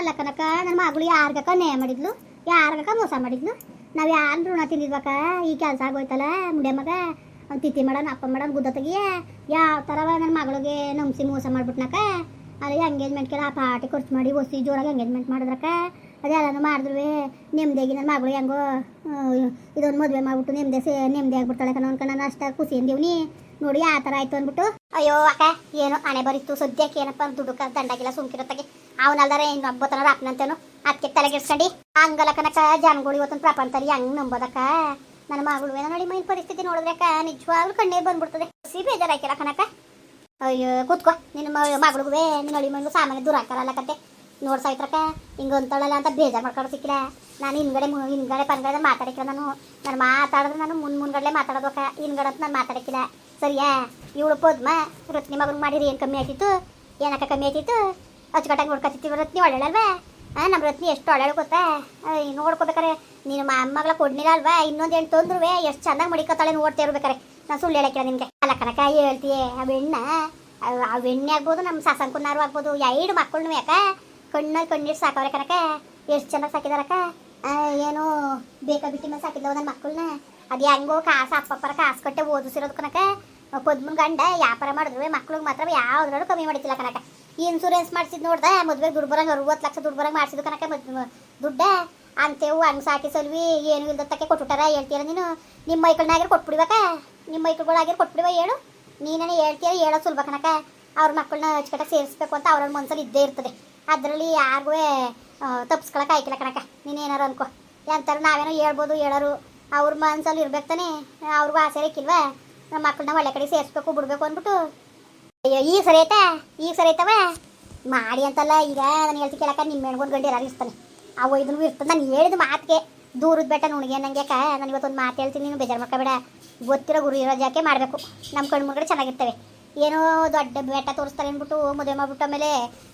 ಅಲ್ಲ ಕನಕ ನನ್ನ ಮಗಳು ಯಾರ್ಗಕ್ಕ ನೇ ಮಾಡಿದ್ಲು? ಯಾರ್ಗಕ್ಕ ಮೋಸ ಮಾಡಿದ್ಲು? ನಾವು ಯಾರು ಋಣ ತಿಂದಿದ್ವಕ್ಕ? ಈ ಕೆಲಸ ಆಗೋಯ್ತಲ್ಲ ಮುಂಡೆ ಮಗ? ಅವ್ನು ತಿತ್ತಿ ಮಾಡೋಣ, ಅಪ್ಪ ಮಾಡೋಣ, ಗುದ್ದ ತೆಗಿಯ? ಯಾವ ಥರ ನನ್ನ ಮಗಳಿಗೆ ನಂಬಿಸಿ ಮೋಸ ಮಾಡ್ಬಿಟ್ನಕ್ಕ? ಅದೇ ಎಂಗೇಜ್ಮೆಂಟ್ಗೆಲ್ಲ ಆ ಪಾರ್ಟಿ ಖರ್ಚು ಮಾಡಿ ಒಸಿ ಜೋರಾಗಿ ಎಂಗೇಜ್ಮೆಂಟ್ ಮಾಡಿದ್ರಕ್ಕ? ಅದೆಲ್ಲನೂ ಮಾಡಿದ್ರು ನೆಮ್ಮದಿಯಾಗಿ ನನ್ನ ಮಗಳು ಹೆಂಗೋ ಇದೊಂದು ಮದುವೆ ಮಾಡಿಬಿಟ್ಟು ನೆಮ್ಮದಿ ಸೇ ನೆಮ್ಮದಿ ಆಗ್ಬಿಡ್ತಾಳೆ ಕಣ ಅನ್ಕೊಂಡು ನಾನು ಅಷ್ಟ ಖುಷಿ ನೋಡಿ, ಆ ತರ ಆಯ್ತು ಅಂದ್ಬಿಟ್ಟು, ಅಯ್ಯೋ, ಅಕ್ಕ, ಏನು ಹಣೆ ಬರಿತ್ತು ಸದ್ಯಕ್ಕೆ ಏನಪ್ಪ ದುಡುಕ ದಂಡಾಗಿಲ್ಲ ಸುಮ್ಕಿರತ್ತಾಗೆ ಅವನಲ್ದಾರೆ ಏನ್ ಹಬ್ಬತನ ಅಪ್ಪನಂತೇನು ಅದಕ್ಕೆ ತಲೆಗೆಡ್ಸ್ಕೊಂಡು ಹಂಗಲ್ಲ ಕನಕ ಜನಗಳು ಇವತ್ತೊಂದು ಪ್ರಪಂಚದಲ್ಲಿ ಹೆಂಗ್ ನಂಬೋದಕ್ಕ? ನನ್ನ ಮಗಳು ಏನೋ ನೋಡಿ ಮೈನ್ ಪರಿಸ್ಥಿತಿ ನೋಡಿದ್ರೆ ಅಕ್ಕ, ನಿಜವಾಗ್ಲೂ ಕಣ್ಣೇ ಬಂದ್ಬಿಡ್ತದೆ. ಸಿ ಬೇಜಾರಾಕಿಲ್ಲ ಕನಕ ಅಯ್ಯೋ, ಕೂತ್ಕೋ, ನಿನ್ನ ಮಗಳಿಗೂ ನಿನ್ನ ನೋಡಿ ಸಾಮಾನ್ಯ ದೂರ ಹಾಕಲ್ಲ ಕತೆ. ನೋಡ್ ಸಾಯ್ತ್ರಕ್ಕ ಹಿಂಗ ಒಂದಳಲ್ಲ ಅಂತ ಬೇಜಾರ್ ಮಾಡ್ಕೊಂಡು ಸಿಕ್ಕಿಲ್ಲ. ನಾನು ಹಿಂದ್ಗಡೆ ಹಿಂಗಡೆ ಪನ್ಗಡೆ ಮಾತಾಡಕ್ಕಿಲ್ಲ ನಾನು. ನಾನು ಮಾತಾಡಿದ್ರೆ ನಾನು ಮುನ್ ಮುನ್ಗಡೆ ಮಾತಾಡೋದಕ್ಕ ಹಿಂದ್ಗಡೆ ಅಂತ ನಾನು ಮಾತಾಡಕ್ಕಿಲ್ಲ. ಸರಿಯಾ? ಇವಳು ಪದ್ಮ? ರತ್ನಿ ಮಗನ್ ಮಾಡಿರಿ ಏನು ಕಮ್ಮಿ ಆಗ್ತಿತ್ತು ಏನಕ್ಕ ಕಮ್ಮಿ ಆಗ್ತಿತ್ತು ಅಚ್ಚುಕಟ್ಟಾಗಿ ನೋಡ್ಕೊತಿರ್ತೀವಿ ರತ್ನಿ ಒಳ್ಳೆಯಲ್ವಾ ಹಾಂ ನಮ್ಮ ರತ್ನಿ ಎಷ್ಟು ಒಳ್ಳೆ ಗೊತ್ತಾ? ನೋಡ್ಕೋಬೇಕಾರೆ ನೀನು ಅಮ್ಮಗಳ ಕೊಡ್ಲಿಲ್ಲ ಅಲ್ವಾ? ಇನ್ನೊಂದು ಏನು ತೊಂದ್ರುವೆ, ಎಷ್ಟು ಚೆನ್ನಾಗಿ ಮಡಿಕೋತಾಳೆ ನೋಡ್ತಾ ಇರ್ಬೇಕಾರೆ ನಾನು ಸುಳ್ಳು ಹೇಳಕ್ಕಿಲ್ಲ ನಿಮಗೆ. ಅಲ್ಲ ಕನಕ ಹೇಳ್ತೀಯೇ, ಆ ಬೆಣ್ಣ? ಆ- ಬೆಣ್ಣೆ ಆಗ್ಬೋದು ನಮ್ಮ ಸಾಸಂಕುನಾರು ಆಗ್ಬೋದು, ಎರಡು ಮಕ್ಕಳನ್ನೂ ಯಾಕ ಕಣ್ಣಲ್ಲಿ ಕಣ್ಣೀರು ಸಾಕವ್ರೆ ಕನಕ ಎಷ್ಟು ಚೆನ್ನಾಗಿ ಸಾಕಿದಾರಕ್ಕ ಏನು ಬೇಕಾ ಬಿಟ್ಟಿ ಮೇಲೆ ಸಾಕಿದ್ಲವ ನನ್ನ ಮಕ್ಕಳನ್ನ ಅದು ಹೆಂಗೋ ಕಾಸು ಅಪ್ಪಪ್ಪರ ಕಾಸು ಕಟ್ಟೆ ಓದಿಸಿರೋದು ಕನಕ ಪದ್ಮನ್ ಗಂಡ ವ್ಯಾಪಾರ ಮಾಡಿದ್ರು, ಮಕ್ಳಿಗೆ ಮಾತ್ರ ಯಾವ್ದ್ರೂ ಕಮ್ಮಿ ಮಾಡಿತಿಲ್ಲ ಕನಕ ಇನ್ಸೂರೆನ್ಸ್ ಮಾಡಿಸಿದ್ ನೋಡ್ದೆ, ಮದ್ವೆ ದುಡ್ಡು ಬರಂಗ ಅರವತ್ತು ಲಕ್ಷ ದುಡ್ಡು ಬರಂಗ ಮಾಡ್ಸಿದ್ದು ಕನಕ ದುಡ್ಡ. ಅಂತೇವು ಹಂಗೆ ಸಾಕಿ ಸಲ್ವಿ, ಏನು ಇಲ್ದತ್ತಕ್ಕೆ ಕೊಟ್ಬಿಟ್ಟಾರ ಹೇಳ್ತೀರ ನೀನು. ನಿಮ್ಮ ಮೈಕಳ್ನಾಗಿರ್ ಕೊಟ್ಬಿಡ್ಬೇಕ. ನಿಮ್ಮ ಮೈಕಳ್ಗಳಾಗಿರ್ ಕೊಟ್ಬಿಡುವ ಹೇಳು. ನೀನೇ ಹೇಳ್ತೀರ ಹೇಳೋ ಸುಲಭ ಕನಕ ಅವ್ರ ಮಕ್ಕಳನ್ನ ಅಚ್ಚುಕಟ್ಟಾಗಿ ಸೇರಿಸ್ಬೇಕು ಅಂತ ಅವ್ರ ಮನ್ಸಲ್ಲಿ ಇದ್ದೇ ಇರ್ತದೆ. ಅದರಲ್ಲಿ ಯಾರಿಗೂ ತಪ್ಪಿಸ್ಕೊಳಕ್ಕೆ ಆಯ್ಕಿಲ್ಲ ಕಣಕ ನೀನೇನಾರು ಅನ್ಕೋ. ಎಂತಾರ ನಾವೇನೋ ಹೇಳ್ಬೋದು, ಹೇಳೋರು. ಅವ್ರ ಮನ್ಸಲ್ಲಿ ಇರ್ಬೇಕು ತಾನೆ. ಅವ್ರಿಗೂ ಆಸೆ ಇಕ್ಕಿಲ್ವಾ ನಮ್ಮ ಮಕ್ಕಳನ್ನ ಒಳ್ಳೆ ಕಡೆ ಸೇರಿಸ್ಬೇಕು, ಬಿಡ್ಬೇಕು ಅಂದ್ಬಿಟ್ಟು. ಅಯ್ಯೋ, ಈಗ ಸರಿ ಐತಾ ಈಗ ಸರಿ ಆಯ್ತವ? ಮಾಡಿ ಅಂತಲ್ಲ, ಈಗ ನಾನು ಹೇಳ್ತಿ ಕೇಳಕ್ಕ ನಿಮ್ಮ ಹೆಣ್ಗೊಂಡು ಗಂಡಿ ಯಾರು ಇರ್ತಾನೆ ಅವು ಇದನ್ನು ಇರ್ತದೆ ನಾನು ಹೇಳಿದ ಮಾತಿಗೆ ದೂರದ ಬೆಟ್ಟ ನುಣಿಗೆ ನಂಗೆ ಯಾಕೆ ನಾನು ಇವತ್ತೊಂದು ಮಾತು ಹೇಳ್ತೀನಿ, ನೀನು ಬೇಜಾರು ಮಾಡ್ಕೋಬೇಡ ಗೊತ್ತಿರೋ ಗುರು ಇರೋ ಜಾಕೆ ಮಾಡಬೇಕು. ನಮ್ಮ ಕಣ್ಣು ಮುಂಗಡೆ ಚೆನ್ನಾಗಿರ್ತವೆ. ಏನೋ ದೊಡ್ಡ ಬೆಟ್ಟ ತೋರಿಸ್ತಾರೆ ಅಂದ್ಬಿಟ್ಟು ಮದುವೆ ಮಾಡ್ಬಿಟ್ಟು ಆಮೇಲೆ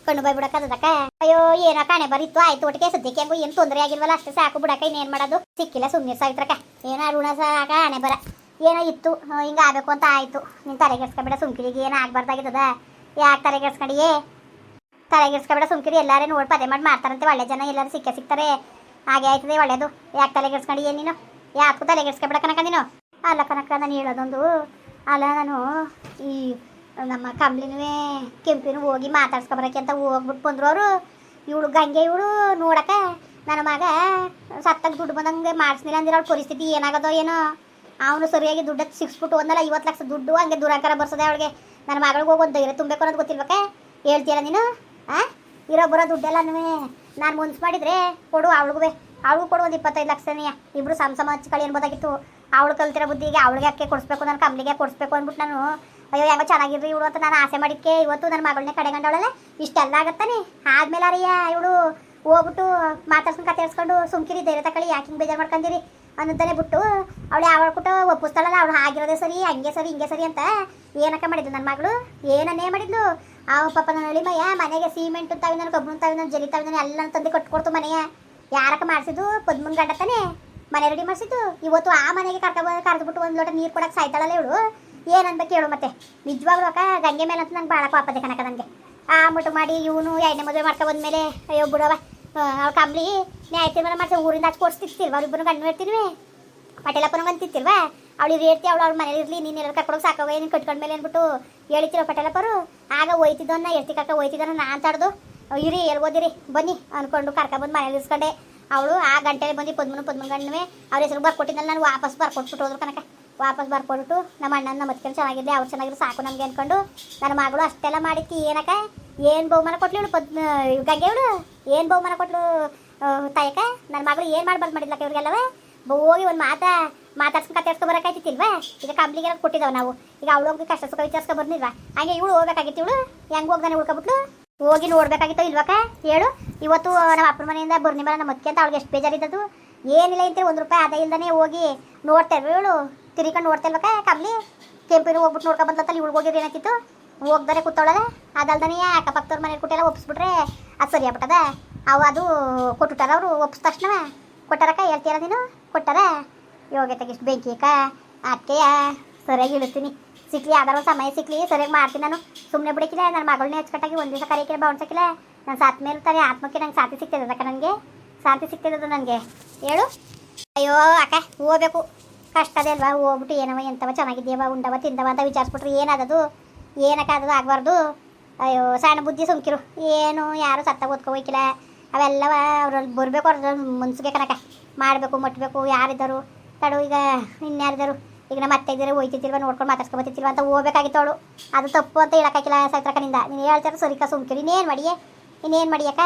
ಕಣ್ಣು ಬಾಯ್ ಬಿಡಕ್ಕ ಅಯ್ಯೋ, ಏನೋ ಕಾಣೆ ಬರೀತು. ಆಯ್ತು ಒಟ್ಟಿಗೆ ಸದ್ಯಕ್ಕೆ ಏನು ತೊಂದರೆ ಆಗಿಲ್ವಲ್ಲ, ಅಷ್ಟೇ ಸಾಕು ಬಿಡಕ್ಕ, ಇನ್ನೇನು ಮಾಡೋದು? ಸಿಕ್ಕಿಲ್ಲ ಸುಮ್ಮನೆ ಸಾಯ್ತ್ರಕ್ಕ. ಏನೋ ಋಣ ಸಾಕ ಆಣೆ ಬರ. ಏನೋ ಇತ್ತು ಹಿಂಗೆ ಆಗಬೇಕು ಅಂತ ಆಯಿತು. ನೀನು ತಲೆಗೆಡ್ಸ್ಕೊಬೇಡ ಸುಮ್ಕಿರಿಗೆ, ಏನೋ ಆಗಬಾರ್ದಾಗಿದ್ದದ ಯಾಕೆ ತಲೆ ತಲೆಗೆಡ್ಸ್ಕೊಬೇಡ ಸುಮ್ಕಿರಿ, ಎಲ್ಲಾರೇ ನೋಡಿ ಪದೇ ಮಾಡಿ ಮಾಡ್ತಾರಂತೆ. ಒಳ್ಳೆ ಜನ ಎಲ್ಲರೂ ಸಿಕ್ಕೇ ಸಿಗ್ತಾರೆ ಹಾಗೆ ಆಯ್ತದೆ ಒಳ್ಳೆಯದು ಯಾಕೆ ತಲೆಗೆಡ್ಸ್ಕೊಂಡು? ಏನು ನೀನು? ಯಾಕೂ ತಲೆಗೆಡ್ಸ್ಕೊಬೇಡ ಕನಕ ನೀನು? ಅಲ್ಲ ಕನಕ, ನಾನು ಹೇಳೋದೊಂದು. ಅಲ್ಲ, ನಾನು ಈ ನಮ್ಮ ಕಂಬ್ಳಿನೂ ಕೆಂಪಿನೂ ಹೋಗಿ ಮಾತಾಡ್ಸ್ಕೊಬರಕ್ಕೆ ಅಂತ ಹೋಗ್ಬಿಟ್ಟು ಬಂದರು ಅವರು. ಇವಳು ಗಂಗೆ, ಇವಳು ನೋಡಕ ನನ್ನ ಮಗ ಸತ್ತಾಗ ದುಡ್ಡು ಬಂದಂಗೆ ಮಾಡಿಸ್ಲಿಲ್ಲ ಅಂದ್ರೆ ಅವ್ರ ಪರಿಸ್ಥಿತಿ ಏನಾಗದೋ ಏನೋ. ಅವನು ಸರಿಯಾಗಿ ದುಡ್ಡು ಸಿಕ್ಸ್ಬಿಟ್ಟು ಒಂದಲ್ಲ, ಐವತ್ತು ಲಕ್ಷ ದುಡ್ಡು ಹಂಗೆ ದುರಾಂಕಾರ ಬರ್ಸದೆ ಅವಳಿಗೆ. ನನ್ನ ಮಗಳಿಗೆ ಹೋಗಿ ಒಂದು ಧೈರ್ಯ ತುಂಬಬೇಕು ಅನ್ನೋದು ಗೊತ್ತಿರ್ಬೇಕೆ ಹೇಳ್ತೀಯಲ್ಲ ನೀನು? ಆ? ಇರೋ ಬರೋ ದುಡ್ಡೆಲ್ಲ ನಾನು ಮುನ್ಸ್ ಮಾಡಿದ್ರೆ ಕೊಡು ಅವಳಿಗೂ ಅವಳಿಗೂ ಕೊಡು ಒಂದು ಇಪ್ಪತ್ತೈದು ಲಕ್ಷನೇ ಇಬ್ಬರು ಸಮ ಸಮ ಹಚ್ಕೊಳ್ಳಿ ಅನ್ಬೋದಾಗಿತ್ತು. ಅವಳು ಕಲ್ತಿರೋ ಬುದ್ಧಿಗೆ ಅವಳಿಗೆ ಯಾಕೆ ಕೊಡಿಸ್ಬೇಕು ನನ್ನ ಕಂಪ್ನಿಗೆ ಕೊಡಿಸ್ಬೇಕು ಅಂದ್ಬಿಟ್ಟು ನಾನು, ಅಯ್ಯೋ ಹೆಂಗೋ ಚೆನ್ನಾಗಿರ್ರಿ ಇವಳು ಅಂತ ನಾನು ಆಸೆ ಮಾಡಿಕ್ಕೆ ಇವತ್ತು ನನ್ನ ಮಗಳನ್ನೇ ಕಡೆಗಂಡವಳಲ್ಲ. ಇಷ್ಟೆಲ್ಲ ಆಗತ್ತಾನೆ ಆದ್ಮೇಲೆ ಅರಿಯ, ಇವಳು ಹೋಗ್ಬಿಟ್ಟು ಮಾತಾಡ್ಸ್ಕೊಂಡು ಕತೆ ಸುಮ್ಕಿರಿ ಧೈರ್ಯ ತಕಳಿ ಯಾಕೆ ಹಿಂಗೆ ಬೇಜಾರು ಮಾಡ್ಕೊಂಡಿರಿ ಅನ್ನಂತಾನೆ ಬಿಟ್ಟು, ಅವಳು ಯಾವಾಗ ಕೊಟ್ಟು ಒಪ್ಪಿಸ್ತಾಳಲ್ಲ, ಅವಳು ಆಗಿರೋದೇ ಸರಿ, ಹಂಗೆ ಸರಿ, ಹಿಂಗೆ ಸರಿ ಅಂತ ಏನಕ್ಕ ಮಾಡಿದ್ಲು ನನ್ನ ಮಗಳು? ಏನನ್ನೇ ಮಾಡಿದ್ಲು? ಆ ಪಾಪ ನನ್ನ ಅಳಿಮಯ್ಯ ಮನೆಗೆ ಸಿಮೆಂಟ್ ತಾವಿ ನಾನು ಕಬ್ಬು ತಾವಿ ನಾನು ಜಲಿ ತಾವಿ ಎಲ್ಲ ತಂದು ಕಟ್ಕೊಡ್ತು ಮನೆಯ. ಯಾರಕ್ಕ ಮಾಡಿಸಿದ್ದು? ಪದ್ಮನ್ ಗಂಡ ತಾನೆ ಮನೆ ರೆಡಿ ಮಾಡಿಸಿದ್ದು? ಇವತ್ತು ಆ ಮನೆಗೆ ಕರ್ಕ ಕರೆದ್ಬಿಟ್ಟು ಒಂದು ಲೋಟ ನೀರು ಕೊಡಕ್ಕೆ ಸಾಯ್ತಾಳಲ್ಲ ಇವಳು? ಏನನ್ಬೇಕು ಹೇಳು ಮತ್ತೆ. ನಿಜವಾಗ್ಲೂ ಅಕ್ಕ, ಗಂಗೆ ಮೇಲೆ ಅಂತ ನಂಗೆ ಭಾಳ ಪಾಪದೆ ಕನಕ ನನಗೆ ಆ ಮುಟ್ಟು ಮಾಡಿ ಇವನು ಎಣ್ಣೆ ಮದುವೆ ಮಾಡ್ಕೊ ಬಂದ್ಮೇಲೆ, ಅಯ್ಯೋ ಬಿಡವ ಅವ್ಳು ನೀ ಆಯ್ತು ಮನೆ ಮಾಡ್ಸಿ ಊರಿಂದ ಹಚ್ಚಿ ಕೊಡಿಸ್ತಿರ್ತಿಲ್ವ? ಅವ್ರಿಬ್ಬರು ಗಂಡು ಇರ್ತೀವಿ ಪಟೇಲಪ್ಪನ ಅಂತಿರ್ತಿಲ್ವಾ? ಅವಳು ಇರ್ತಿ, ಅವಳು ಅವ್ಳ ಮನೇಲಿ ಇರಲಿ, ನೀನು ಎಲ್ಲ ಕರ್ಕೊಂಡು ಸಾಕು ಏನು ಕಟ್ಕೊಂಡ ಮೇಲೆ ಅಂದ್ಬಿಟ್ಟು ಹೇಳಿತಿರೋ ಪಟೇಲಪ್ಪರು ಆಗ ಹೋಯ್ತಿದ್ದನ್ನ ಎರ್ತಿ ಕಕ್ಕ ಹೋಯ್ತಿದ್ದನ್ನ ನಾನು ತಡ್ದು ಇರಿ ಎಲ್ಗೋದಿರಿ ಬನ್ನಿ ಅನ್ಕೊಂಡು ಬಂದು ಮನೇಲಿ ಇಸ್ಕೊಂಡೆ ಅವಳು ಆ ಗಂಟೆಲಿ ಬಂದು ಪದ್ಮನು ಪದ್ಮನ ಗಂಡನೇ ಅವ್ರ ಹೆಸರು ಬರ್ಕೊಟ್ಟಿದ್ದಲ್ಲಿ ನಾನು ವಾಪಸ್ ಬರ್ಕೊಟ್ಬಿಟ್ಟು ಹೋದ್ರು ಕನಕ ವಾಪಸ್ ಬರ್ಕೊಟ್ಬಿಟ್ಟು ನಮ್ಮ ಅಣ್ಣನ ಮತ್ಕೊಂಡು ಚೆನ್ನಾಗಿದ್ದೆ, ಅವ್ರು ಚೆನ್ನಾಗಿರೋ ಸಾಕು ನಮಗೆ ಅಂದ್ಕೊಂಡು ನನ್ನ ಮಗಳು ಅಷ್ಟೆಲ್ಲ ಮಾಡಿಕ್ಕಿ ಏನಕ್ಕ? ಏನು ಬಹುಮಾನ ಕೊಟ್ಲು ಇವಳು? ಪದ್ಮ ಗಂಗೆ ಏನು ಬಹುಮಾನ ಕೊಟ್ಲು ತಾಯಕ ನನ್ನ ಮಗಳು ಏನು ಮಾಡ್ಬಾರ್ದು ಮಾಡಿದ್ಲಕ್ಕ ಇವ್ರಿಗೆಲ್ಲವೇ? ಹೋಗಿ ಒಂದು ಮಾತಾ, ಮಾತಾಡ್ಸ್ಕೊಂಡು ಕತ್ತಾಡ್ಸ್ಕೊ ಬರೋಕಾಯ್ತಿಲ್ವಾ ಈಗ ಕಂಪ್ಲಿಗೆ ಕೊಟ್ಟಿದ್ದಾವೆ ನಾವು? ಈಗ ಅವಳು ಹೋಗಿ ಕಷ್ಟ ಸುಖ ವಿಚಾರಿಸ್ಕೊ ಬರ್ನಿಲ್ವ? ಹಂಗೆ ಇವಳು ಹೋಗ್ಬೇಕಾಗಿತ್ತು ಇವಳು? ಹೆಂಗೆ ಹೋಗ್ದಾನೆ ಉಳ್ಕೊಬಿಟ್ಲು? ಹೋಗಿ ನೋಡ್ಬೇಕಾಗಿತ್ತು ಇಲ್ವಕ್ಕ ಹೇಳು. ಇವತ್ತು ನಮ್ಮ ಅಪ್ಪನ ಮನೆಯಿಂದ ಬರ್ನಿ ಬರ ನಮ್ಮ ಅಕ್ಕೆ ಅಂತ ಅವ್ಳಿಗೆ ಎಷ್ಟು ಬೇಜಾರಿದ್ದದು ಏನಿಲ್ಲ ಅಂತ ಒಂದು ರೂಪಾಯಿ ಅದೇ ಇಲ್ದಾನೆ ಹೋಗಿ ನೋಡ್ತೇವೆ ಇವಳು? ತಿರ್ಕೊಂಡು ನೋಡ್ತೇಲ್ವಕ್ಕ ಕಂಪ್ನಿ ಕೆಂಪಿನ ಹೋಗ್ಬಿಟ್ಟು ನೋಡ್ಕೊ ಬಂತಲ್ಲ ಇವಳು ಹೋಗಿದ್ರೆ ಏನಾಕಿತ್ತು ಹೋಗ್ದಾರೆ ಅದಲ್ದನ ಅದಲ್ದನೇ ಅಕ್ಕಪಕ್ಕದವ್ರ ಮನೆ ಕೊಟ್ಟೆಲ್ಲ ಒಪ್ಪಿಸ್ಬಿಟ್ರೆ ಅದು ಸರಿ ಆಗ್ಬಿಟ್ಟದ. ಅವು ಅದು ಕೊಟ್ಟುಟಾರ ಅವರು ಒಪ್ಪಿಸ್ ತಕ್ಷಣ ಕೊಟ್ಟಾರಕ್ಕ ಹೇಳ್ತೀರ ನೀನು? ಕೊಟ್ಟಾರ. ಯೋಗ್ಯತೆಗೆ ಇಷ್ಟು ಬೆಂಕಿ ಅಕ್ಕ. ಅದಕ್ಕೆ ಸರಿಯಾಗಿ ಇಳಿಸ್ತೀನಿ. ಸಿಕ್ಲಿ, ಯಾವ್ದಾರು ಸಮಯ ಸಿಕ್ಲಿ, ಸರಿಯಾಗಿ ಮಾಡ್ತೀನಿ ನಾನು. ಸುಮ್ಮನೆ ಬಿಡಕ್ಕಿಲ್ಲ ನನ್ನ ಮಗಳನ್ನೇ ಹೆಚ್ಚುಕಟ್ಟಾಗಿ ಒಂದು ದಿವಸ ಕರೀಕಿಲ್ಲ ಬೌನ್ಸಕ್ಕಿಲ್ಲ ನಾನು ಸಾತ್ ಮೇಲೆ ತಾನೇ ಆತ್ಮಕ್ಕೆ ನಂಗೆ ಶಾಂತಿ ಸಿಗ್ತದೆ ಅಕ್ಕ ನನಗೆ? ಶಾಂತಿ ಸಿಗ್ತಿರೋದು ನನಗೆ? ಹೇಳು. ಅಯ್ಯೋ ಅಕ್ಕ, ಹೋಗ್ಬೇಕು. ಕಷ್ಟದೇ ಅಲ್ವಾ? ಹೋಗ್ಬಿಟ್ಟು ಏನವ ಎಂತವ ಚೆನ್ನಾಗಿದ್ಯವ ಉಂಡವ, ತಿಂದವ ಅಂತ ವಿಚಾರಿಸ್ಬಿಟ್ರೆ ಏನಾದದು? ಏನಕ್ಕಾದದು ಆಗಬಾರ್ದು? ಅಯ್ಯೋ, ಸಣ್ಣ ಬುದ್ಧಿ ಸುಮ್ಕಿರು. ಏನು, ಯಾರು ಸತ್ತ ಓದ್ಕೊ ಅವೆಲ್ಲ ಅವ್ರಲ್ಲಿ ಬರಬೇಕು ಅವ್ರ ಮುನ್ಸ್ಬೇಕನಕ ಕನಕ ಮಾಡಬೇಕು, ಮುಟ್ಬೇಕು, ಯಾರಿದ್ದರು? ತಡು, ಈಗ ಇನ್ಯಾರಿದ್ದರು? ಈಗ ನಮ್ಮ ಅತ್ತೆ ಇದ್ದರೆ ಹೋಯ್ತಿತ್ತಿಲ್ವ ನೋಡ್ಕೊಂಡು ಮಾತಾಡ್ಸ್ಕೊಬತ್ತಿಲ್ವ ಅಂತ ಹೋಗ್ಬೇಕಾಗಿತ್ತು ಅವಳು. ಅದು ತಪ್ಪು ಅಂತ ಹೇಳೋಕ್ಕಾಗಿಲ್ಲ ಸೈತ್ರಕನಿಂದ ನೀನು ಹೇಳ್ತಾರೆ ಸರಿಕ ಸುಮ್ಕಿರು. ಇನ್ನೇನು ಮಾಡಿಯೆ? ಇನ್ನೇನು ಮಾಡಿಯಕ್ಕ?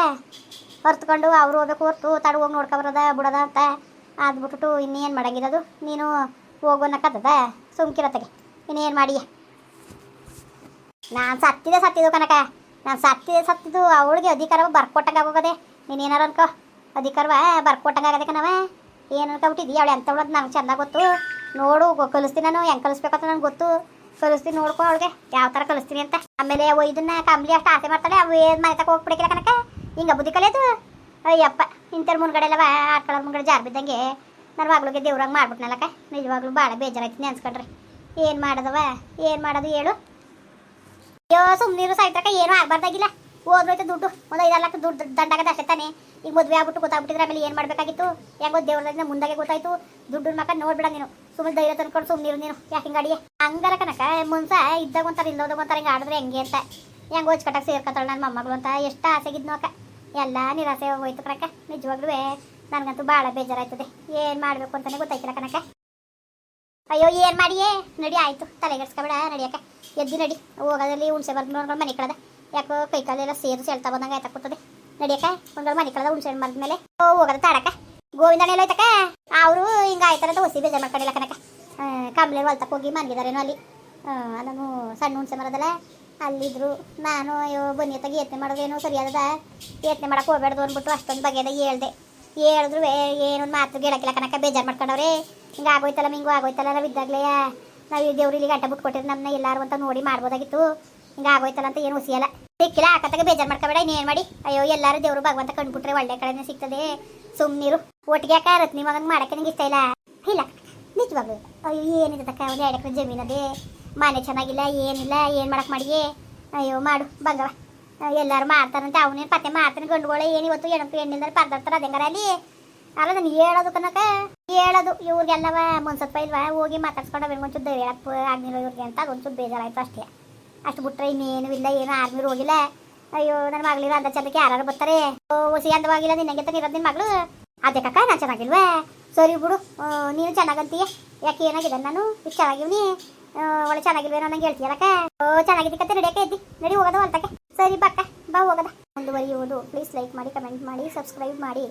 ಹೊರ್ತ್ಕೊಂಡು ಅವರು ಹೋಗ್ಬೇಕು, ಹೊರ್ತು ತಡ, ಹೋಗಿ ನೋಡ್ಕೊಬರೋದ ಬಿಡೋದ ಅಂತ. ಆದ್ಬಿಟ್ಟು ಇನ್ನೇನು ಮಾಡಂಗಿರೋದು ನೀನು ಹೋಗೋನಕ್ಕದ ಸುಮ್ಕಿರತ್ತಗೆ ಇನ್ನೇನು ಮಾಡಿ ನಾನು ಸತ್ತಿದೆ ಸತ್ತಿದ್ದು ಕನಕ ನಾನು ಸತ್ತಿದೆ ಸತ್ತಿದ್ದು ಅವಳಿಗೆ ಅಧಿಕಾರವ ಬರ್ಕೊಟ್ಟಂಗೆ ಆಗೋಗದೆ. ನೀನೇನಾರು ಅನ್ಕೋ. ಅಧಿಕಾರವ ಬರ್ಕೊಟ್ಟಂಗೆ ಆಗದೆ ಕಣವ. ಏನು ಅನ್ಕೊಬಿಟ್ಟಿದ್ದಿ ಅವಳು ಎಂತ ಅಂತ ನಂಗೆ ಚೆಂದ ಗೊತ್ತು. ನೋಡು ಕಲಿಸ್ತೀನಿ ನಾನು. ಹೆಂಗೆ ಕಲಿಸ್ಬೇಕಂತ ನನಗೆ ಗೊತ್ತು. ಕಲಿಸ್ತೀನಿ ನೋಡ್ಕೊ ಅವಳಿಗೆ. ಯಾವ ಥರ ಕಲಿಸ್ತೀನಿ ಅಂತ. ಆಮೇಲೆ ಇದನ್ನ ಕಂಬ್ಲಿ ಅಷ್ಟು ಆಸೆ ಮಾಡ್ತಾಳೆ. ಅವು ಏನು ಮನೆ ತಕ ಹೋಗ್ಬಿಡಿಕಿಲ್ಲ ಕನಕ ಹಿಂಗೆ ಬುದ್ಧಿ ಕಲಿಯೋದು? ಅಯ್ಯಪ್ಪ ಇಂಥರ ಮುಂದ್ಗಡೆ ಎಲ್ಲ ಆಡ್ಕೊಳ್ಳೋ ಮುಂದ್ಗಡೆ ಜಾರ್ ಬಿದ್ದಂಗೆ. ನನ್ನ ಮಗಳಿಗೆ ದೇವ್ರಂಗೆ ಮಾಡ್ಬಿಟ್ನಲ್ಲಕ್ಕ. ನಿಜವಾಗ್ಲೂ ಭಾಳ ಬೇಜಾರಾಯ್ತೀನಿ ಅನ್ಸ್ಕೊಂಡ್ರಿ ಏನು ಮಾಡೋದವ? ಏನು ಮಾಡೋದು ಹೇಳು. ಅಯ್ಯೋ ಸುಮ್ಮನಿರು ಸಾಯ್ತಕ್ಕ, ಏನೂ ಆಗ್ಬಾರ್ದಾಗಿಲ್ಲ. ಓದ್ರೈತೆ ದುಡ್ಡು, ಒಂದು ಐದಾರು ಲಕ್ಷ ದುಡ್ಡು ದಂಡಾಗದ ಅಷ್ಟೇ ತಾನೆ. ಈಗ ಮದುವೆ ಆಗ್ಬಿಟ್ಟು ಗೊತ್ತಾಗ್ಬಿಟ್ಟಿದ್ರೆ ಆಮೇಲೆ ಏನು ಮಾಡಬೇಕಾಗಿತ್ತು? ಹೆಂಗೋ ದೇವ್ರದಿಂದ ಮುಂದಾಗೆ ಗೊತ್ತಾಯ್ತು. ದುಡ್ಡು ಮಕ್ಕ ನೋಡ್ಬಿಡ ನೀನು. ಸುಮ್ಮನೆ ಧೈರ್ಯ ತಂದ್ಕೊಂಡು ಸುಮ್ಮನಿರು ನೀನು. ಯಾಕೆ ಹಿಂಗೆ ಅಡಿಗೆ? ಹಂಗಾರ ಕನಕ ಮುಂಚೆ ಇದ್ದಾಗ ಒಂಥರ ಇಲ್ಲೋದಾಗ ಒಂಥರ ಹಿಂಗೆ ಆಡಿದ್ರೆ ಹೆಂಗೆ ಅಂತ. ಹೆಂಗೆ ಕಟ್ಟಕ್ಕೆ ಸೇರ್ಕೊತಾಳೆ ನನ್ನ ಮೊಮ್ಮಗಳು ಅಂತ ಎಷ್ಟು ಆಸೆಗಿದ್ನು ಅಕ್ಕ. ಎಲ್ಲ ನಿರಾಸೆ ಹೋಯ್ತು ಕನಕ ನಿಜವಾಗ್ಲೂ ನನಗಂತೂ ಭಾಳ ಬೇಜಾರಾಯ್ತದೆ. ಏನು ಮಾಡಬೇಕು ಅಂತಲೇ ಗೊತ್ತಾಯ್ತಿಲ್ಲ ಕನಕ ಅಯ್ಯೋ, ಏನು ಮಾಡಿಯೇ? ನಡಿ, ಆಯಿತು. ತಲೆಗೆಡ್ಸ್ಕೊಬೇಡ ನಡಿಯಕ್ಕೆ ಎದ್ದು ನಡಿ. ಹೋಗೋದಲ್ಲಿ ಹುಣಸೆ ಬರ್ದು ನೋಡ್ಕೊಂಡು ಮನೆ ಕಳೆದ. ಯಾಕೋ ಕೈ ಕಾಲೆಲ್ಲ ಸೇರಿಸಿ ಹೇಳ್ತಾ ಬಂದಂಗೆ ಆಯ್ತಾ ಕೂತದೆ. ನಡಿಯಕ್ಕೆ ಒಂದು ಮನೆ ಕಳೆದ, ಹುಣಸೆ ಮರದ ಮೇಲೆ. ಹೋಗೋದ ತಾಡಕ್ಕ ಗೋವಿಂದಣ್ಣ ಎಲ್ಲ ಐತಕ್ಕ ಅವರು ಹಿಂಗೆ ಆಯ್ತಾರಂತ ಹೊಸಿ ಬೇಜಾರು ಮಾಡ್ಕೊಂಡಿಲ್ಲ ಕನಕ ಕಂಬ್ಳೆ ಹೊಲ್ತಕ್ಕೆ ಹೋಗಿ ಮನ್ಗಿದಾರೇನೋ ಅಲ್ಲಿ. ನಾನು ಸಣ್ಣ ಹುಣಸೆ ಮರದಲ್ಲ, ಅಲ್ಲಿದ್ರು. ನಾನು ಅಯ್ಯೋ, ಬನ್ನಿ ತಗಿ ಯತ್ನೆ ಮಾಡೋದೇನೋ ಸರಿಯಾದ ಯತ್ನೆ ಮಾಡೋಕೆ ಹೋಗ್ಬೇಡ್ದು ಅಂದ್ಬಿಟ್ಟು ಅಷ್ಟೊಂದು ಬಗೆದ ಹೇಳ್ದೆ. ಹೇಳಿದ್ರು ಏನೊಂದು ಮಾತು ಗೆಳಕಿಲ್ಲ ಕನಕ ಬೇಜಾರು ಮಾಡ್ಕೊಂಡವ್ರೆ. ಹಿಂಗೆ ಆಗೋಯ್ತಲ್ಲ ಹಿಂಗು ಆಗೋಯ್ತಲ್ಲ ನಾವು ಇದ್ದಾಗಲೇ. ನಾವು ಈ ದೇವ್ರು ಇಲ್ಲಿ ಗಂಟೆ ಬಿಟ್ಟು ಕೊಟ್ಟಿದ್ದು ನಮ್ಮನ್ನ ಎಲ್ಲಾರು ಅಂತ ನೋಡಿ ಮಾಡ್ಬೋದಾಗಿತ್ತು. ಹಿಂಗೆ ಆಗೋಯ್ತಲ್ಲ ಅಂತ ಏನು ಹುಸಿಯಲ್ಲ ಸಿಕ್ಕಿಲ್ಲ, ಆಕತ್ತಾಗ ಬೇಜಾರು ಮಾಡ್ಕೋಬೇಡ, ಇನ್ನೇನು ಮಾಡಿ? ಅಯ್ಯೋ, ಎಲ್ಲಾರು ದೇವ್ರು ಭಗವಂತ ಕಂಡುಬಿಟ್ರೆ ಒಳ್ಳೆ ಕಡೆನೇ ಸಿಗ್ತದೆ. ಸುಮ್ಮನಿರು ಒಟ್ಟಿಗೆ ಯಾಕೆ ರತ್ನಿ ಮಗಂಗೆ ಮಾಡೋಕ್ಕೆ ನಿಂಗೆ ಇಷ್ಟ ಇಲ್ಲ? ಇಲ್ಲ ನಿಜವಾಗ್ಲು. ಅಯ್ಯೋ, ಏನಿದೆ ತಕ್ಕ, ಒಂದು ಎರಡು ಎಕರೆ ಜಮೀನದೇ. ಮನೆ ಚೆನ್ನಾಗಿಲ್ಲ, ಏನಿಲ್ಲ, ಏನು ಮಾಡಕ್ಕೆ ಮಾಡಿಯೇ? ಅಯ್ಯೋ, ಮಾಡು ಬಂಗವ ಎಲ್ಲಾರು ಮಾಡ್ತಾರಂತೆ, ಅವನೇನು ಪತ್ತೆ ಮಾಡ್ತಾನೆ, ಗಂಡುಗಳೇ ಏನು ಇವತ್ತು ಎಣಪು ಹೆಣ್ಣಿಲ್ದಾರೆ ಪರ್ದಾಡ್ತಾರೆ ಅದಂಗಾರ ಅಲ್ಲಿ? ಅಲ್ಲ ನಾನು ಹೇಳೋದು ಕನಕ, ಹೇಳೋದು. ಇವ್ರಿಗೆಲ್ಲವ ಮನ್ಸತ್ ಇಲ್ವಾ? ಹೋಗಿ ಮಾತಾಡ್ಸ್ಕೊಂಡು ಅವ್ರಿಗೆ ಒಂಚೂರು ಧೈರ್ಯ ಆಗ್ನಿಲ್ಲ ಇವ್ರಿಗೆ ಅಂತ ಅದೊಂಚೂರು ಬೇಜಾರಾಯ್ತು ಅಷ್ಟೇ. ಅಷ್ಟು ಬಿಟ್ರೆ ಇನ್ನೇನು ಇಲ್ಲ, ಏನು ಆರ್ಮಿ ಹೋಗಿಲ್ಲ. ಅಯ್ಯೋ ನನ್ನ ಮಗಳಿರೋ ಅಂದ ಚಂದಕ್ಕೆ ಯಾರು ಬರ್ತಾರೆ? ಓ ಸಿ ಅಂದವಾಗಿಲ್ಲ ನಿನ್ನಂಗೆ ತಾನೆ ಇರೋದು ನಿನ್ನ ಮಗಳು? ಅದೇ ಕಕ್ಕ ನಾನು ಚೆನ್ನಾಗಿಲ್ವಾ? ಸರಿ ಬಿಡು ನೀನು ಚೆನ್ನಾಗಂತೀಯ? ಯಾಕೆ ಏನಾಗಿದೆ? ನಾನು ಇಷ್ಟ ಚೆನ್ನಾಗಿವ್ನಿ? ಒಳ್ಳೆ ಚೆನ್ನಾಗಿಲ್ವೇನೋ ನಂಗೆ ಹೇಳ್ತೀಯಲ್ಲಕ್ಕ ಓ ಚೆನ್ನಾಗಿದ್ದಕ್ಕೆ ನಡಿಯಕ್ಕೆ ಇದ್ದಿ ನಡಿ, ಹೋಗೋದು ಹೊಲ್ತಕ್ಕೆ ಸರಿ ಬಟ್ಟೆ ಬಾ ಹೋಗೋದ ಮುಂದುವರಿಯುವುದು ಪ್ಲೀಸ್ ಲೈಕ್ ಮಾಡಿ ಕಮೆಂಟ್ ಮಾಡಿ ಸಬ್ಸ್ಕ್ರೈಬ್ ಮಾಡಿ.